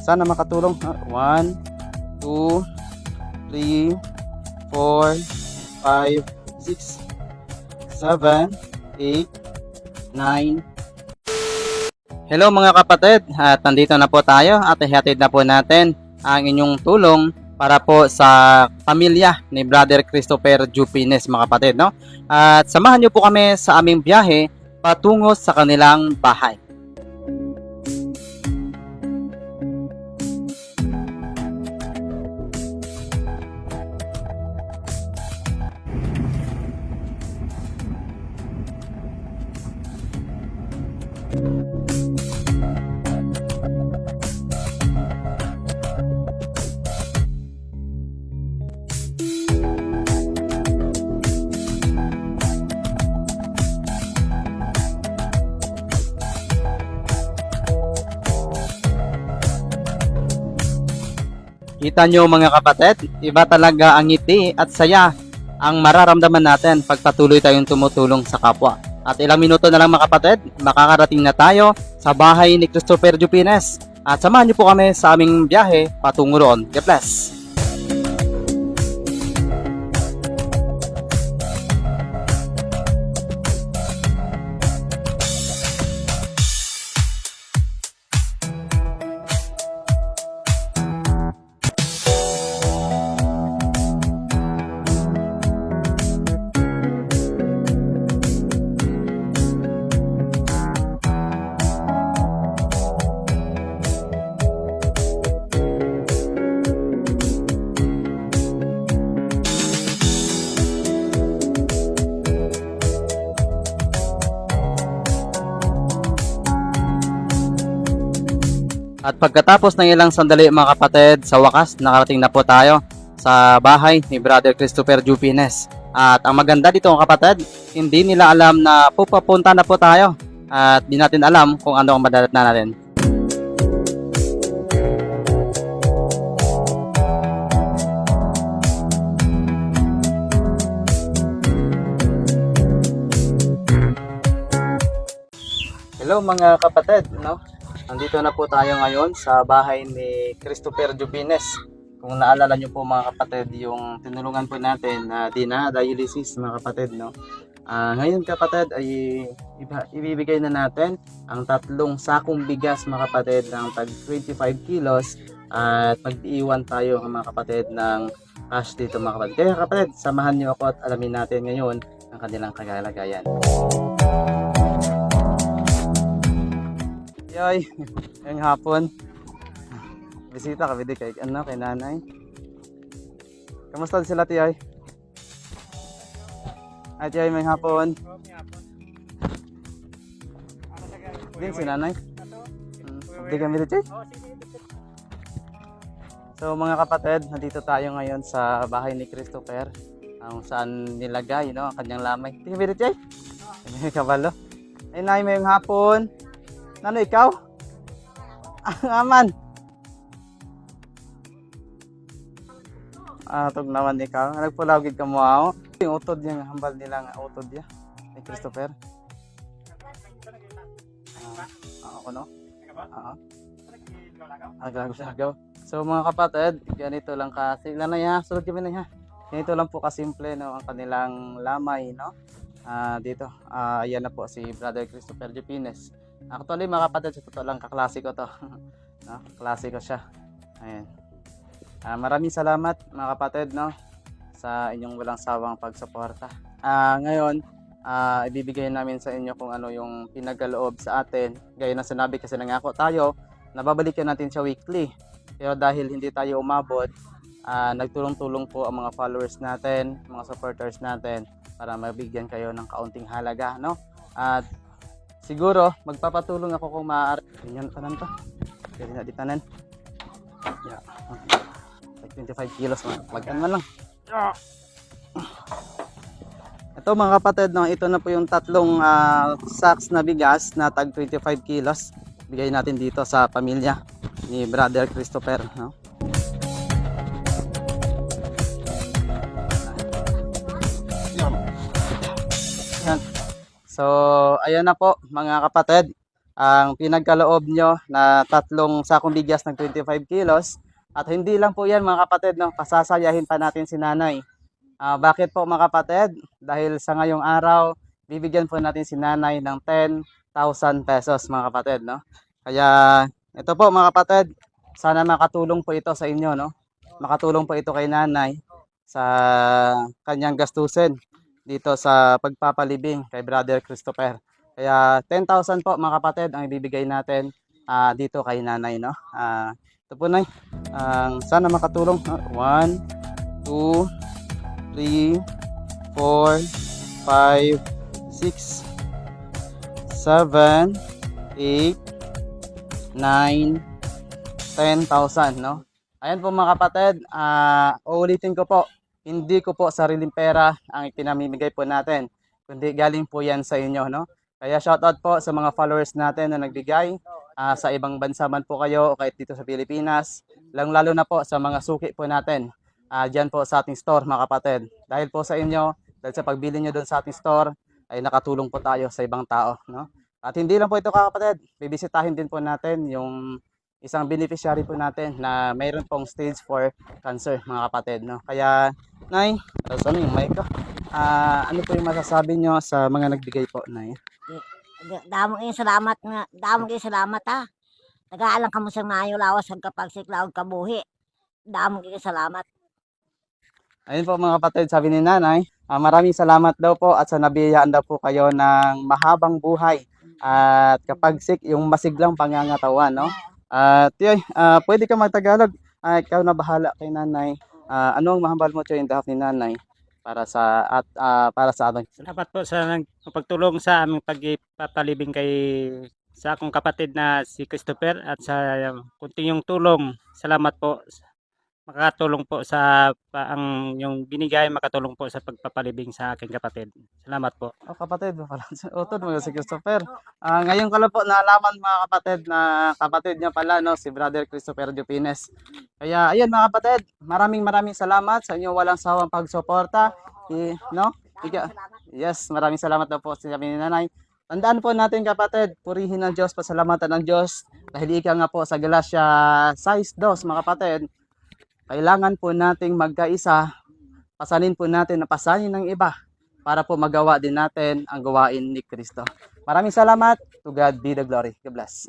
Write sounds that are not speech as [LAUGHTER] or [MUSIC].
Sana makatulong. ha? 1, 2, 3, 4, 5, 6, 7, 8, 9, Hello mga kapatid, at nandito na po tayo at ihatid na po natin ang inyong tulong para po sa pamilya ni Brother Christopher Jupines mga kapatid. No? At samahan niyo po kami sa aming biyahe patungo sa kanilang bahay. Kita nyo mga kapatid, iba talaga ang ngiti at saya ang mararamdaman natin pag patuloy tayong tumutulong sa kapwa. At ilang minuto na lang mga kapatid, makakarating na tayo sa bahay ni Christopher Jupines. At samahan niyo po kami sa aming biyahe patungo roon. God bless! At pagkatapos ng ilang sandali mga kapatid, sa wakas nakarating na po tayo sa bahay ni Brother Christopher Jupines. At ang maganda dito mga kapatid, hindi nila alam na pupapunta na po tayo. At di natin alam kung ano ang madalat na natin. Hello mga kapatid, no? Nandito na po tayo ngayon sa bahay ni Christopher Jubines. Kung naalala nyo po mga kapatid, yung tinulungan po natin na Dina dialysis mga kapatid, no? Ah, ngayon kapatid ay ibibigay na natin ang tatlong sakong bigas mga kapatid ng tag 25 kilos at mag-iwan tayo mga kapatid ng cash dito mga kapatid. Kaya kapatid, samahan nyo ako at alamin natin ngayon ang kanilang kagalagayan. Yoy, ngayong hapon. Bisita ka, bidi kay, ano, kay nanay. Kamusta sila, Tiyoy? Ay, Tiyoy, may hapon. Din si nanay. Hmm, Hindi kami dito. So, mga kapatid, nandito tayo ngayon sa bahay ni Christopher. Ang saan nilagay, no, ang kanyang lamay. Tingnan mo dito. May kabalo. Ay, nay, may hapon. Ano ikaw? Ang aman. Ah, tog naman ikaw. Nagpulawgid ka mo ako. Yung utod niya, hambal nila nga utod niya. Ni Christopher. Ah, ako no? Ah, agaw So mga kapatid, ganito lang kasi. Ilan na ya? Sunod kami na ya. Ganito lang po kasimple no, ang kanilang lamay no. Ah, dito. Ah, ayan na po si Brother Christopher Jupines. Actually mga kapatid, sa totoo lang kaklase to. [LAUGHS] no? Klase ko siya. Ayan. Ah, maraming salamat mga kapatid no sa inyong walang sawang pagsuporta. Ah, ngayon, ah, ibibigay namin sa inyo kung ano yung pinagaloob sa atin. Gaya ng sinabi kasi nangako tayo, nababalikan natin siya weekly. Pero dahil hindi tayo umabot, ah, nagtulong-tulong po ang mga followers natin, mga supporters natin para mabigyan kayo ng kaunting halaga, no? At siguro magpapatulong ako kung maaari. Ganyan tanan to. Kasi na di tanan. Yeah. Like 25 kilos man. Magkan man lang. Ito mga kapatid, no, ito na po yung tatlong ah, sacks na bigas na tag 25 kilos. Bigay natin dito sa pamilya ni Brother Christopher. No? So, ayan na po mga kapatid. ang pinagkaloob nyo na tatlong sakong bigas ng 25 kilos. At hindi lang po yan mga kapatid, no? pasasayahin pa natin si nanay. Ah, bakit po mga kapatid? Dahil sa ngayong araw, bibigyan po natin si nanay ng 10,000 pesos mga kapatid. No? Kaya ito po mga kapatid, sana makatulong po ito sa inyo. No? Makatulong po ito kay nanay sa kanyang gastusin dito sa pagpapalibing kay Brother Christopher. Kaya 10,000 po mga kapatid ang ibibigay natin ah, dito kay nanay. No? Ah, ito po nay, ang sana makatulong. 1, 2, 3, 4, 5, 6, 7, 8, 9, 10,000, no? Ayan po mga kapatid, ah uulitin ko po, hindi ko po sariling pera ang ipinamimigay po natin, kundi galing po yan sa inyo, no? Kaya shoutout po sa mga followers natin na nagbigay, ah, sa ibang bansa man po kayo o kahit dito sa Pilipinas, lang lalo na po sa mga suki po natin, ah dyan po sa ating store mga kapatid. Dahil po sa inyo, dahil sa pagbili nyo doon sa ating store, ay nakatulong po tayo sa ibang tao, no? At hindi lang po ito kapatid, bibisitahin din po natin yung isang beneficiary po natin na mayroon pong stage 4 cancer mga kapatid, no? Kaya, Nay, tapos ano yung mic ko? Ah, ano po yung masasabi nyo sa mga nagbigay po, Nay? Damo kayo salamat nga. Damo kayo salamat ha. Nagaalang ka mo sa mayo lawas ang kapagsiklaw kabuhi. Damo kayo salamat. Ayun po mga kapatid, sabi ni nanay, ah, maraming salamat daw po at sa nabiyayaan daw po kayo ng mahabang buhay. At kapag sick, yung masiglang pangangatawan, no? At yun, ah, pwede ka magtagalog. Ah, ikaw na bahala kay nanay. Ah, anong mahambal mo in behalf ni nanay para sa at ah, para sa ating Salamat po sa pagtulong sa aming pagpapalibing kay sa akong kapatid na si Christopher at sa kunting yung tulong. Salamat po. Makatulong po sa pa, ang yung binigay makatulong po sa pagpapalibing sa aking kapatid. Salamat po. Oh, kapatid, wala si Utod mo si Christopher. Ah, ngayon ko lang po nalaman mga kapatid na kapatid niya pala no, si Brother Christopher Jupines. Kaya ayun mga kapatid, maraming maraming salamat sa inyong walang sawang pagsuporta. I, no? Ika, yes, maraming salamat daw po sa sabi ni Nanay. Tandaan po natin kapatid, purihin ng Diyos, pasalamatan ng Diyos. Dahil ika nga po sa Galatia 6.2 mga kapatid, kailangan po nating magkaisa, pasanin po natin na pasanin ng iba para po magawa din natin ang gawain ni Kristo. Maraming salamat. To God be the glory. God bless.